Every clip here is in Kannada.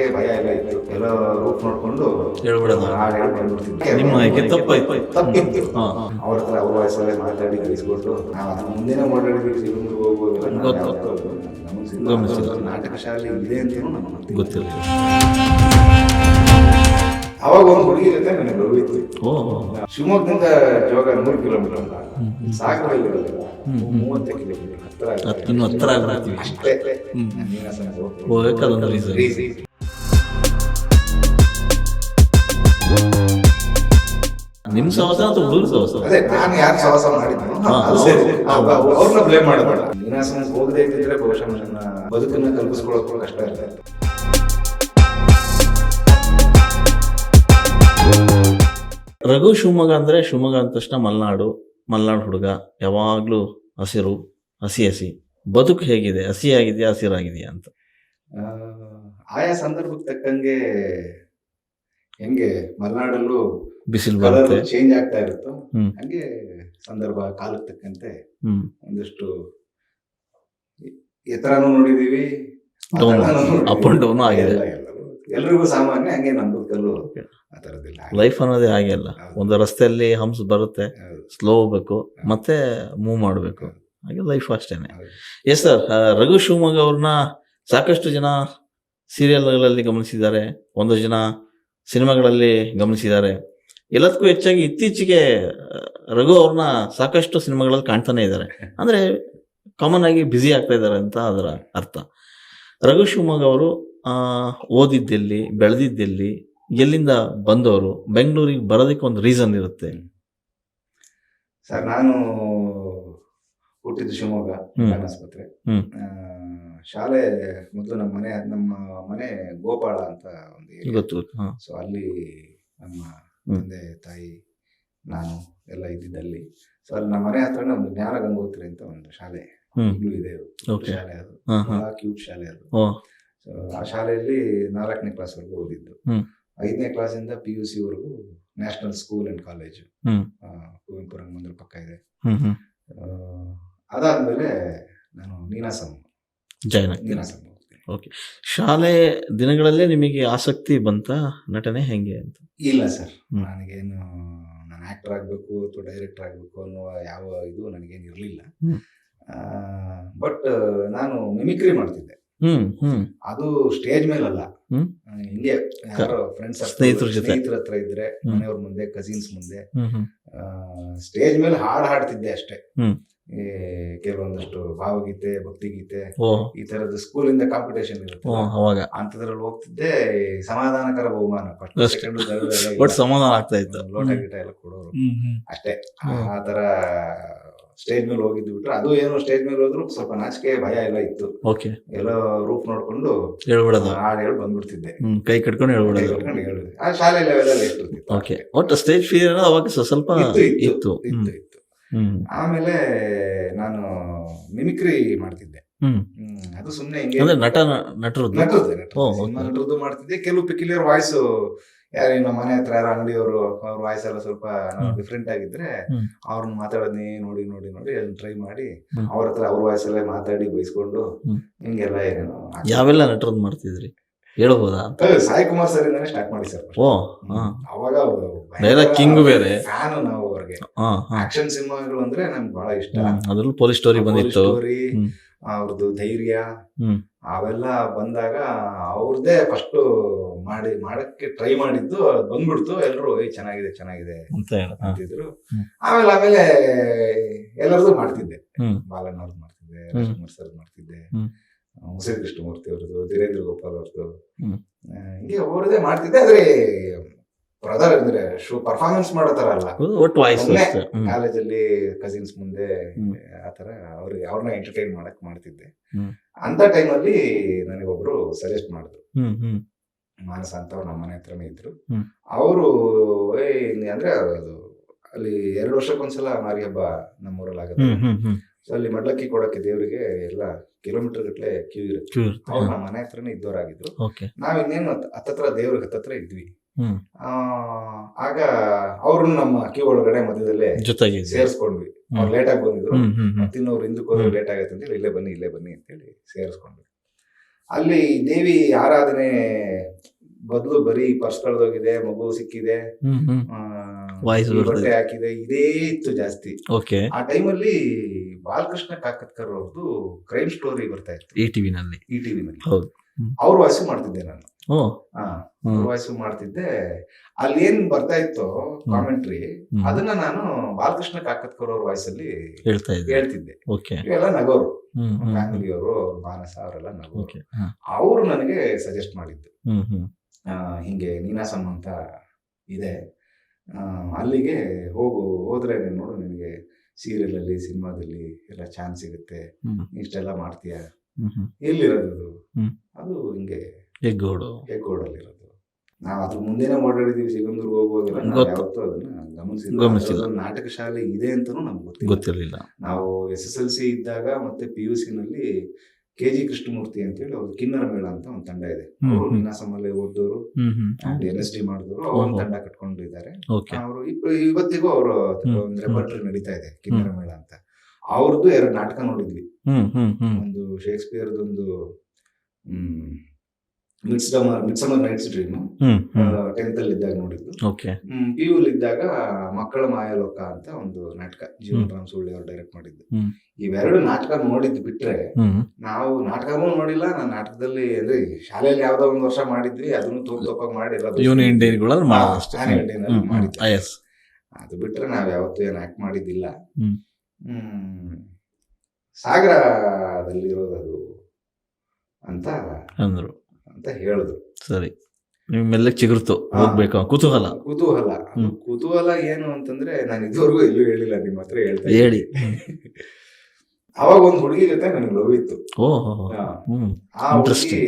ನಾಚಿಕೆ ಭಯ ಎಲ್ಲ ಇತ್ತು. ಎಲ್ಲ ರೂಟ್ ನೋಡ್ಕೊಂಡು ಹೇಳ್ಬಿಡೋದು. ಹಾಡು ಹೇಳಿ ಬಂದ್ಬಿಡ್ತಿದ್ದೆ ನಿಮ್ಮ ಆಯ್ಕೆ ತಪ್ಪಾಯ್ತು. ತಪ್ಪಿತ್ತು ಅವ್ರ ಹತ್ರ ಅವ್ರ ವಯಸ್ಸಲ್ಲೇ ಮಾತಾಡಿ ಕಲಿಸ್ಕೊಟ್ಟು ನಾವು ಅದನ್ನ ಮುಂದೆನೇ ಓಡಾಡಿದ್ವಿ ಸಿಗಂದ್ರು ಹೋಗುವಾಗ ನಮ್ಮ ಗಮನಿಸಿಲ್ಲ. ನಾಟಕ ಶಾಲೆ ಇದೆ ಅಂತೇನು ನಮ್ಗೆ ಗೊತ್ತಿಲ್ಲ. ಅವಾಗ ಒಂದು ಹುಡುಗಿ ಜೊತೆ ನನಗೆ ಓ ಶಿವಮೊಗ್ಗದಿಂದ ಜೋಗ ನೂರು ಕಿಲೋಮೀಟರ್ ಅಂತ ಸಾಗರದಲ್ಲಿ ಮೂವತ್ತು ಕಿಲೋಮೀಟರ್ ಹತ್ರ ಹತ್ರ ಅಷ್ಟೇ. ನಾನು ಸಾಹಸ ಸಹವಾಸ ಅಥವಾ ಹುಡುಗರ ಸಹವಾಸ? ಅದೇ ನಾನು ಯಾರು ಸಹವಾಸ ಮಾಡಿದ್ರು ಹಾ, ಅದು ಸರಿ ಹಾ. ಅವ್ರನ್ನ ಬ್ಲೇಮ್ ಮಾಡಬೇಡ. ನೀನಾಸನ ಹೋಗದೆ ಇದ್ದಿದ್ರೆ ಬಹುಶಃ ನನ್ನ ಬದುಕನ್ನ ಕಲ್ಪಿಸ್ಕೊಳ್ಳೋಕೆ ಕಷ್ಟ ಇರ್ತಾ ಇತ್ತು. ರಘು ಶಿವಮೊಗ್ಗ ಅಂದ್ರೆ ಶಿವಮೊಗ್ಗ ಅಂದ ತಕ್ಷಣ ಮಲೆನಾಡು ಮಲೆನಾಡು ಹುಡುಗ ಯಾವಾಗ್ಲೂ ಹಸಿರು ಹಸಿ ಹಸಿ. ಬದುಕು ಹೇಗಿದೆ? ಹಸಿಯಾಗಿದೆಯಾ ಹಸಿರಾಗಿದೆಯಾ ಅಂತ? ಆ, ಆಯಾ ಸಂದರ್ಭಕ್ಕೆ ತಕ್ಕಂಗೆ ಹೆಂಗೆ ಮಲೆನಾಡಲ್ಲೂ ಬಿಸಿಲು ಬರುತ್ತೆ ಚೇಂಜ್ ಆಗ್ತಾ ಇರುತ್ತೋ. ಹಂಗೆ ಸಂದರ್ಭ ಕಾಲಕ್ಕೆ ತಕ್ಕಂತೆ ಒಂದಿಷ್ಟು ಒಂದಷ್ಟು ಎತ್ತರನೂ ನೋಡಿದೀವಿ ಅಪ್ ಅಂಡ್ ಡೌನ್ ಆಗಿದೆ. ಎಲ್ರಿಗೂ ಸಾಮಾನ್ಯ ಹಂಗೆ ನಮ್ಮ ಬದುಕಲ್ಲೂ ಆ ಥರದ್ದಿಲ್ಲ ಲೈಫ್ ಅನ್ನೋದೇ ಹಾಗೆ ಅಲ್ಲ. ಒಂದು ರಸ್ತೆಯಲ್ಲಿ ಹಂಸ್ ಬರುತ್ತೆ. ಸ್ಲೋ ಹೋಗ್ಬೇಕು ಮತ್ತೆ ಮೂವ್ ಮಾಡಬೇಕು. ಹಾಗೆ ಲೈಫ್ ಅಷ್ಟೇನೆ. ಎಸ್ ಸರ್ ರಘು ಶಿವಮೊಗ್ಗ ಅವ್ರನ್ನ ಸಾಕಷ್ಟು ಜನ ಸೀರಿಯಲ್ಗಳಲ್ಲಿ ಗಮನಿಸಿದ್ದಾರೆ. ಒಂದು ಜನ ಸಿನಿಮಾಗಳಲ್ಲಿ ಗಮನಿಸಿದ್ದಾರೆ. ಎಲ್ಲದಕ್ಕೂ ಹೆಚ್ಚಾಗಿ ಇತ್ತೀಚೆಗೆ ರಘು ಅವ್ರನ್ನ ಸಾಕಷ್ಟು ಸಿನಿಮಾಗಳಲ್ಲಿ ಕಾಣ್ತಾನೆ ಇದ್ದಾರೆ ಅಂದ್ರೆ ಕಾಮನ್ ಆಗಿ ಬ್ಯುಸಿ ಆಗ್ತಾ ಇದ್ದಾರೆ ಅಂತ ಅದರ ಅರ್ಥ ರಘು ಶಿವಮೊಗ್ಗ ಅವರು ಓದಿದ್ದೆಲ್ಲಿ ಬೆಳೆದಿದ್ದೆಲ್ಲಿ ಎಲ್ಲಿಂದ ಬಂದವರು ಬೆಂಗಳೂರಿಗೆ ಬರೋದಕ್ಕೆ ಒಂದು ರೀಸನ್ ಇರುತ್ತೆ ಸರ್ ನಾನು ಹುಟ್ಟಿದ್ದು ಶಿವಮೊಗ್ಗ. ಆಸ್ಪತ್ರೆ. ಶಾಲೆ ಮೊದಲು ನಮ್ಮ ಮನೆ ನಮ್ಮ ಮನೆ ಗೋಪಾಳ ಅಂತ ಒಂದು ಸೊ ಅಲ್ಲಿ ನಮ್ಮ. ತಂದೆ ತಾಯಿ ನಾನು ಎಲ್ಲ ಇದ್ದಿದ್ದಲ್ಲಿ. ಸೊ ಅಲ್ಲಿ ನಮ್ಮ ಮನೆ ಹತ್ರನೇ ಒಂದು ಜ್ಞಾನ ಗಂಗೋತ್ರಿ ಅಂತ ಒಂದು ಶಾಲೆ. ಈಗಲೂ ಇದೆ ಅದು. ಶಾಲೆ ಅದು. ಕ್ಯೂಟ್ ಶಾಲೆ ಅದು. ಸೊ ಆ ಶಾಲೆಯಲ್ಲಿ ನಾಲ್ಕನೇ ಕ್ಲಾಸ್ವರೆಗೂ ಓದಿದ್ದು. ಐದನೇ ಕ್ಲಾಸಿಂದ P U ಸಿವರೆಗೂ national school and college Kuvempu Rangamandira ಪಕ್ಕ ಇದೆ. ಅದಾದ್ಮೇಲೆ ನಾನು ನೀನಾಸಂ. ನೀನಾಸಂ. ಹೋಗ್ತೀನಿ ಶಾಲೆ ದಿನಗಳಲ್ಲೇ ನಿಮಗೆ ಆಸಕ್ತಿ ಬಂತ ನಟನೆ ಹೆಂಗೆ ಅಂತ ಇಲ್ಲ ಸರ್. ನನಗೇನು ನಾನು ಆಕ್ಟರ್ ಆಗಬೇಕು ಅಥವಾ ಡೈರೆಕ್ಟರ್ ಆಗಬೇಕು ಅನ್ನುವ ಯಾವ ಇದು ನನಗೇನು ಇರಲಿಲ್ಲ. ಬಟ್ ನಾನು ಮಿಮಿಕ್ರಿ ಮಾಡ್ತಿದ್ದೆ ಅದು ಸ್ಟೇಜ್ ಮೇಲಲ್ಲ ಹ್ಮ್. ಆ, ಹಿಂಗೆ ಯಾರೋ ಫ್ರೆಂಡ್ಸ್ ಸ್ನೇಹಿತರ ಜೊತೆ. ಸ್ನೇಹಿತರ ಹತ್ರ ಇದ್ರೆ ಮನೆಯವ್ರ ಮುಂದೆ ಕಸಿನ್ಸ್ ಮುಂದೆ ಸ್ಟೇಜ್ ಮೇಲೆ ಹಾಡ್ ಹಾಡ್ತಿದ್ದೆ ಅಷ್ಟೇ. ಕೆಲವೊಂದಷ್ಟು ಭಾವಗೀತೆ ಭಕ್ತಿಗೀತೆ ಈ ಈ ಸ್ಕೂಲ್ ಇಂದ ಕಾಂಪಿಟೇಷನ್ ಇರುತ್ತೆ. ಅಂತದ್ರಲ್ಲಿ ಹೋಗ್ತಿದ್ದೆ ಸಮಾಧಾನಕರ ಬಹುಮಾನ. ಸಮಾಧಾನ ಆಗ್ತಾ ಇತ್ತು. ಲೋಟ ಗೀಟ ಎಲ್ಲ ಕೊಡೋರು. ಅಷ್ಟೇ. ಆ ತರ ಸ್ಟೇಜ್ ಮೇಲೆ ಹೋಗಿದ್ದು ಬಿಟ್ರೆ ಅದು ಏನೋ ಸ್ಟೇಜ್ ಮೇಲೆ ಹೋದ್ರು ಸ್ವಲ್ಪ ನಾಚಿಕೆ ಭಯ ಎಲ್ಲ ಇತ್ತು. ಓಕೆ. ಎಲ್ಲೋ ರೂಪ್ ನೋಡ್ಕೊಂಡು ಹೇಳ್ಬಿಡೋದು ಹಾಡು ಹೇಳಿ ಬಂದ್ಬಿಡ್ತಿದ್ದೆ. ಕೈ ಕಟ್ಕೊಂಡು ಹೇಳ್ಬಿಡೋದು ಕಟ್ಕೊಂಡು ಹೇಳಿದೆ ಆ ಶಾಲೆ ಲೆವೆಲಲ್ಲಿ ಓಕೆ. ಒಟ್ಟು ಸ್ಟೇಜ್ ಫಿಯರ್ ಅವಾಗ ಸ್ವಲ್ಪ ಇತ್ತು ಇತ್ತು ಆಮೇಲೆ ನಾನು ಮಿಮಿಕ್ರಿ ಮಾಡ್ತಿದ್ದೆ. ಅದು ಸುಮ್ಮನೆ ಹಿಂಗೆ ನಟ ನಟರದ್ದು? ನಟರದ್ದು ನಟರದ್ದು. Cinema okay. ನಟರದ್ದು ಮಾಡ್ತಿದ್ದೆ. ಕೆಲವು ಪಿಕ್ಲಿಯರ್ ವಾಯ್ಸ್ ಯಾರು ನಮ್ಮ ಮನೆ ಹತ್ರ ಯಾರು ಅಂಗಡಿಯವರು ಅವ್ರ ವಾಯ್ಸ್ ಎಲ್ಲ ಸ್ವಲ್ಪ. ಡಿಫ್ರೆಂಟ್ ಆಗಿದ್ರೆ ಅವ್ರನ್ನ ಮಾತಾಡೋದನ್ನೇ ನೋಡಿ ನೋಡಿ ನೋಡಿ ಅದನ್ನ ಟ್ರೈ ಮಾಡಿ. ಅವ್ರ ಹತ್ರ ಅವ್ರ ವಾಯ್ಸ್ ಅಲ್ಲೇ ಮಾತಾಡಿ ಬೈಸ್ಕೊಂಡು. ಹಿಂಗೆಲ್ಲ ಏನೇನು ಯಾವೆಲ್ಲ ನಟರದ್ದು ಮಾಡ್ತಿದ್ರಿ ಹೇಳ್ಬೋದಾ ಸಾಯಿ ಕುಮಾರ್ ಸರ್ ಇಂದಾನೆ ಸ್ಟಾರ್ಟ್ ಮಾಡಿ ಸರ್ ಓ ಅವಾಗ Dialogue ಕಿಂಗ್ ಬೇರೆ. ಫ್ಯಾನ್ ನಾವು ಅವ್ರಿಗೆ ಆಕ್ಷನ್ ಸಿನಿಮಾಗಳು ಅಂದ್ರೆ ನಮ್ಗೆ ಬಹಳ ಇಷ್ಟ. ಅದ್ರಲ್ಲೂ ಪೊಲೀಸ್ ಸ್ಟೋರಿ ಬಂದಿತ್ತು. ಅವ್ರದ್ದು ಧೈರ್ಯ ಅವೆಲ್ಲ ಬಂದಾಗ ಅವ್ರದ್ದೇ ಫಸ್ಟ್ ಮಾಡಿ ಮಾಡಕ್ಕೆ ಟ್ರೈ ಮಾಡಿದ್ದು ಅದು ಬಂದ್ಬಿಡ್ತು. ಎಲ್ರು ಏ ಚೆನ್ನಾಗಿದೆ ಚೆನ್ನಾಗಿದೆ ಅಂತಿದ್ರು. ಆಮೇಲೆ ಆಮೇಲೆ ಎಲ್ಲರದು ಮಾಡ್ತಿದ್ದೆ. ಬಾಲಣ್ಣ ಅವ್ರದ್ದು ಮಾಡ್ತಿದ್ದೆ. ರಾಜ್ಕುಮಾರ್ ಸರ್ ಮಾಡ್ತಿದ್ದೆ. ಮುಸರಿ ಕೃಷ್ಣಮೂರ್ತಿ ಅವ್ರದ್ದು ಧೀರೇಂದ್ರ ಗೋಪಾಲ್ ಅವ್ರದ್ದು. ಹಿಂಗೆ ಅವ್ರದೇ ಮಾಡ್ತಿದ್ದೆ. ಆದ್ರೆ ಬ್ರದರ್ ಅಂದ್ರೆ ಶೋ ಪರ್ಫಾರ್ಮೆನ್ಸ್ ಮಾಡೋ ತರ ಅಲ್ಲ. ಒಟ್ಟು ವಾಯ್ಸ್. ಕಾಲೇಜಲ್ಲಿ ಕಸಿನ್ಸ್ ಮುಂದೆ. ಆತರ ಅವ್ರಿಗೆ ಅವ್ರನ್ನ ಎಂಟರ್ಟೈನ್ ಮಾಡಕ್ ಮಾಡ್ತಿದ್ದೆ. ಅಂತ ಟೈಮಲ್ಲಿ ನನಗೊಬ್ರು ಸಜೆಸ್ಟ್ ಮಾಡಿದ್ರು. ಮಾನಸ ಅಂತ ಅವ್ರು ನಮ್ಮ ಮನೆ ಹತ್ರನೇ ಇದ್ರು. ಅವರು ಅಂದ್ರೆ ಅದು ಅಲ್ಲಿ ಎರಡು ವರ್ಷಕ್ಕೊಂದ್ಸಲ ಮಾರಿ ಹಬ್ಬ ನಮ್ಮೂರಲ್ಲಿ ಆಗುತ್ತೆ ಸೊ ಅಲ್ಲಿ ಮಡ್ಲಕ್ಕಿ ಕೊಡಕ್ಕೆ ದೇವರಿಗೆ ಎಲ್ಲ ಕಿಲೋಮೀಟರ್ ಗಟ್ಲೆ ಕ್ಯೂ ಇರುತ್ತೆ. ಅವ್ರು ನಮ್ಮ ಮನೆ ಹತ್ರನೇ ಇದ್ದವರಾಗಿದ್ರು. ನಾವ್ ಇನ್ನೇನು ಹತ್- ಹತ್ತತ್ರ ದೇವ್ರಿಗೆ ಹತ್ತತ್ರ ಇದ್ವಿ. ಆಗ ಅವ್ರನ್ನ ನಮ್ಮ ಕ್ಯೂ ಒಳಗಡೆ ಮಧ್ಯದಲ್ಲೇ ಜೊತೆಗೆ ಸೇರಿಸ್ಕೊಂಡ್ವಿ. ಅವ್ರು ಲೇಟ್ ಆಗಿ ಬಂದಿದ್ರು. ತಿನ್ನೋರು ಮತ್ತಿನ್ನವ್ರು ಹಿಂದಕ್ಕೆ ಹೋದ್ರೆ ಲೇಟ್ ಆಗುತ್ತೆ ಅಂತ ಹೇಳಿ ಇಲ್ಲೇ ಬನ್ನಿ ಇಲ್ಲೇ ಬನ್ನಿ ಅಂತೇಳಿ ಸೇರಿಸ್ಕೊಂಡ್ವಿ. ಅಲ್ಲಿ ದೇವಿ ಆರಾಧನೆ ಬದಲು ಬರೀ ಪರ್ಸ್ ಕಳೆದೋಗಿದೆ ಮಗು ಸಿಕ್ಕಿದೆ. ಬಟ್ಟೆ ಹಾಕಿದೆ ಇದೇ ಇತ್ತು ಜಾಸ್ತಿ. ಆ ಟೈಮಲ್ಲಿ ಬಾಲಕೃಷ್ಣ ಕಾಕತ್ಕರ್ ಅವ್ರದ್ದು ಕ್ರೈಮ್ ಸ್ಟೋರಿ ಬರ್ತಾ ಇತ್ತು. ಈ ಟಿವಿನಲ್ಲಿ ಈ ಟಿವಿನಲ್ಲಿ. ಅವ್ರ ವಾಯ್ಸು ಮಾಡ್ತಿದ್ದೆ ನಾನು. ಅವ್ರ ವಾಯ್ಸು ಮಾಡ್ತಿದ್ದೆ. ಅಲ್ಲಿ ಏನ್ ಬರ್ತಾ ಇತ್ತು ಕಾಮೆಂಟ್ರಿ ಅದನ್ನ ನಾನು ಬಾಲಕೃಷ್ಣ ಕಾಕತ್ಕರ್ ಅವ್ರ ವಾಯ್ಸ್ ಅಲ್ಲಿ ಹೇಳ್ತಿದ್ದೆ. ಎಲ್ಲ ನಗೋರು. ಫ್ಯಾಮಿಲಿ ಅವರು ಮಾನಸ ಅವರೆಲ್ಲ ನಗೋರು. ಅವರು ನನಗೆ ಸಜೆಸ್ಟ್ ಮಾಡಿದ್ದು. ಹಿಂಗೆ ನೀನಾಸಮ್ ಅಂತ ಇದೆ. ಅಲ್ಲಿಗೆ ಹೋಗು ಹೋದ್ರೆ ನೋಡು ನಿನಗೆ ಸೀರಿಯಲ್ ಅಲ್ಲಿ ಸಿನಿಮಾದಲ್ಲಿ ಎಲ್ಲ ಚಾನ್ಸ್ ಸಿಗುತ್ತೆ. ಇಷ್ಟೆಲ್ಲ ಮಾಡ್ತೀಯ? ಎಲ್ಲಿರೋದು? ಅದು ಅದು ಹಿಂಗೆ ಎಗ್ಗೋಡು. ಹೆಗ್ಗೋಡಲ್ಲಿರೋದು ನಾವು ಅದ್ರ ಮುಂದೆನೆ ಓಡಾಡಿದೀವಿ ಸಿಗಂದೂರ್ಗೆ ಹೋಗುವಾಗೆಲ್ಲ ಗೊತ್ತು. ಯಾವತ್ತೂ ಅದನ್ನ ಗಮನಿಸಿಲ್ಲ. ಗಮನಿಸಿಲ್ಲ. ನಾಟಕ ಶಾಲೆ ಇದೆ ಅಂತಾನೂ ನಮ್ಗೆ ಗೊತ್ತಿರಲಿಲ್ಲ. ನಾವು ಎಸ್ ಎಸ್ ಎಲ್ ಸಿ ಇದ್ದಾಗ ಮತ್ತೆ ಪಿ ಯು ನಲ್ಲಿ ಕೆ ಜಿ ಕೃಷ್ಣಮೂರ್ತಿ ಅಂತ ಹೇಳಿ ಅವ್ರ ಕಿನ್ನರ ಮೇಳ ಅಂತ ಒಂದು ತಂಡ ಇದೆ. ನೀನಾಸಮಲ್ಲಿ ಹ್ಮ್. ಎನ್ ಎಸ್ ಡಿ ಮಾಡಿದವರು. ಒಂದು. ತಂಡ ಕಟ್ಕೊಂಡಿದ್ದಾರೆ. ಅವರು ಇವತ್ತಿಗೂ ಅವರು ಅಂದ್ರೆ ಭಟ್ರು ರೆಪರ್ಟರಿ ನಡೀತಾ ಇದೆ ಕಿನ್ನರ ಮೇಳ ಅಂತ. ಅವ್ರದ್ದು ಎರಡು ನಾಟಕ ನೋಡಿದ್ವಿ. ಒಂದು ಶೇಕ್ಸ್ಪಿಯರ್ದೊಂದು midsummer midsummer night's dream tenth ಅಲ್ಲಿ ಇದ್ದಾಗ ನೋಡಿದ್ದು. ಪಿ ಯು ಇದ್ದಾಗ ಮಕ್ಕಳ ಮಾಯಲೋಕ ಅಂತ ಒಂದು ನಾಟಕ ಜೀವನ್ ರಾಮ್ ಸುಳ್ಳಿ ಅವರು ಡೈರೆಕ್ಟ್ ಮಾಡಿದ್ದು. ಇವೆರಡು ನಾಟಕ ನೋಡಿದ್ ಬಿಟ್ರೆ ನಾವು ನಾಟಕನೂ ನೋಡಿಲ್ಲ ನಾನು ನಾಟಕದಲ್ಲಿ ಅಂದ್ರೆ ಶಾಲೆಯಲ್ಲಿ ಯಾವ್ದೋ ಒಂದು ವರ್ಷ ಮಾಡಿದ್ವಿ ಅದನ್ನು ತೋಪ್ ತೋಪ ಮಾಡಿ ಎಲ್ಲ ಯೂನಿಯನ್ ಡೇಗಳಲ್ಲಿ ಹಾ, ಮಾಡೋದು ಅಷ್ಟೇ Annual Day ನಲ್ಲಿ ಮಾಡಿದ್ದೆ. ಎಸ್ ಅದು ಬಿಟ್ರೆ ನಾವ್ ಯಾವತ್ತೂ ಏನ್ ಆಕ್ಟ್ ಮಾಡಿದ್ದಿಲ್ಲ. ಹ್ಮ್. ಹ್ಮ್ ಸಾಗರದಲ್ಲಿರೋದು ಅದು ಅಂತ ಅಂದ್ರು. ಅಂತ ಹೇಳಿದ್ರು. ಸರಿ. ನಿಮ್ಮೆಲ್ಲ ಚಿಗುರ್ತು. ಹೋಗ್ಬೇಕು. ಕುತೂಹಲ. ಕುತೂಹಲ. ಕುತೂಹಲ ಏನು ಅಂತಂದ್ರೆ ನಾನು ಇದುವರೆಗೂ ಎಲ್ಲೂ ಹೇಳಿಲ್ಲ ನಿಮ್ಮ ಹತ್ರ ಹೇಳ್ತಾ ಹೇಳಿ. ಅವಾಗ ಒಂದು ಹುಡುಗಿ ಜೊತೆ ನನಗೆ ಲವ್ ಇತ್ತು. ಆ ಹುಡುಗಿ.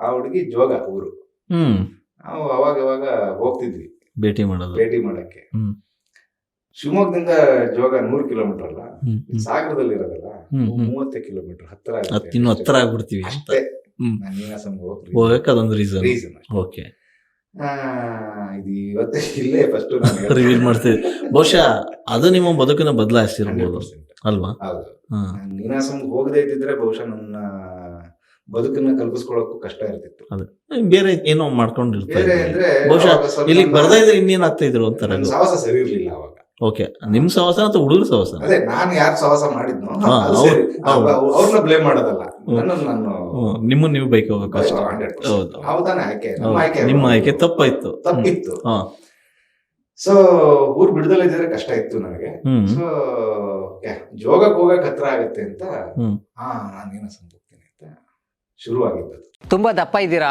ಆ ಹುಡುಗಿ ಜೋಗ ಊರು. ಹ್ಮ್. ನಾವು ಅವಾಗ ಅವಾಗ ಹೋಗ್ತಿದ್ವಿ. ಭೇಟಿ ಮಾಡೋದು. ಭೇಟಿ ಮಾಡಕ್ಕೆ. ಹ್ಮ್. ಶಿವಮೊಗ್ಗದಿಂದ ಜೋಗ ನೂರು ಕಿಲೋಮೀಟರ್ ಅಲ್ಲ. ಸಾಗರದಲ್ಲಿ ಇರೋದಲ್ಲ. ಮೂವತ್ತೇ ಕಿಲೋಮೀಟರ್ ಹತ್ತಿರ ಹತ್ ಇನ್ನು ಹತ್ತಿರ ಆಗ್ಬಿಡ್ತೀವಿ ಅಷ್ಟೇ. ಹೋಗಕ್ಕೆ ಅದೊಂದು ರೀಸನ್ ರೀಸನ್ ಓಕೆ ಇದು ಇವತ್ತೇ ಇಲ್ಲೇ ಫಸ್ಟ್ ರಿವೀಲ್ ಮಾಡ್ತೀವಿ ಬಹುಶಃ ಅದು ನಿಮ್ಮ ಬದುಕನ್ನ ಬದಲಾಯಿಸಿರ್ಬೋದು ಅಲ್ವಾ? ಹೌದು. ಹಾ. ನಾನ್ ನೀನಾಸಂಗ್ ಹೋಗದೇ ಇದ್ದಿದ್ರೆ ಬಹುಶಃ ನನ್ನ ಬದುಕನ್ನ ಕಲ್ಪಿಸ್ಕೊಳ್ಳೋಕ್ಕೂ ಕಷ್ಟ ಇರ್ತಿತ್ತು. ಬೇರೆ ಏನೋ ಮಾಡ್ಕೊಂಡಿರ್ತಾರೆ ಬಹುಶಃ ಇಲ್ಲಿಗೆ ಬರ್ತಾ ಇದ್ರೆ ಇನ್ನೇನ್ ಆಗ್ತಾ ಇದ್ರು ಅಂತ ಸಾಹಸ ಸರಿ ಇರ್ಲಿಲ್ಲ ಅವಾಗ. ಓಕೆ ನಿಮ್ ಸಹವಾಸ ಅಥವಾ ಹುಡುಗರ ಸಹವಾಸ ಅದೇ ನಾನು ಯಾರು ಸಹವಾಸ ಮಾಡಿದ್ನೋ ಅದು ಸರಿ. ಹೌದು. ಅವ್ರನ್ನ ಬ್ಲೇಮ್ ಮಾಡೋದಲ್ಲ ನನ್ನ ನಾನು ನಿಮ್ಮ ನಿಮ್ಮನ್ನ ನೀವು ಬೈಕ್ ಹೋಗಬೇಕು ಅಷ್ಟೇ 100%. ಹೌದು. ನಾವು ತಾನೇ ಆಯ್ಕೆ ನಮ್ಮ ಹೌದು. ಆಯ್ಕೆ ನಿಮ್ಮ ಆಯ್ಕೆ ತಪ್ಪಾಯ್ತು ಹ್ಮ್. ತಪ್ಪಿತ್ತು ಹಾ. ಸೊ ಊರ್ ಬಿಡದಲ್ಲ ಇದ್ರೆ ಕಷ್ಟ ಇತ್ತು ನನಗೆ ಹ್ಮ್ ಸೊ ಜೋಗಕ್ಕೆ ಹೋಗಕ್ ಹತ್ರ ಆಗುತ್ತೆ ಅಂತ ಹ್ಮ್. ಹಾ ನಾನು ಏನೋ ಅಂತ ಶುರು ಆಗಿದ್ದು ತುಂಬಾ ದಪ್ಪ ಇದ್ದೀರಾ